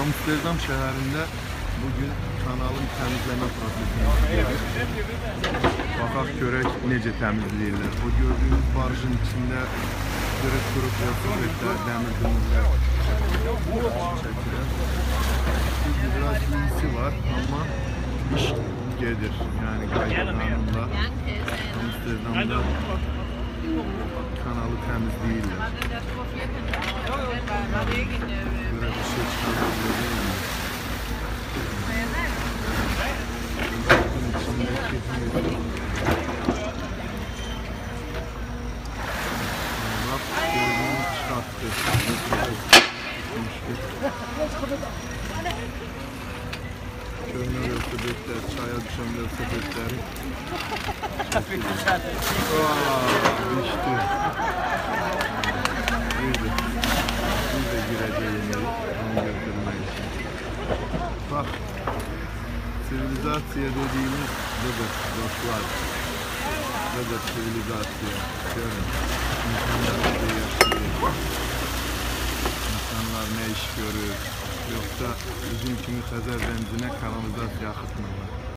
Amsterdam şehrinde bugün kanalın temizleme prosesini Bakak görək necə təmizləyirlər. O gördüğünüz barjın içində qırıq qırıq velosipedlər, dəmir dümürlər çəkilir. Biraz iyisi var ama iş gelir. Yani qaydalarla Amsterdam'da kanalı temizləyirlər. Çölme velosipedler, çaya düşen velosipedleri. Aa, düştü. Bir de, bir de gireceğini onu götürmek için. Bak, sivilizasya dediğimiz budur dostlar. Budur sivilizasya. Görün, İnsanlar ne iş görür. Yoksa bizim kimi Xəzər dənizine kanalizasiya akıtmırlar.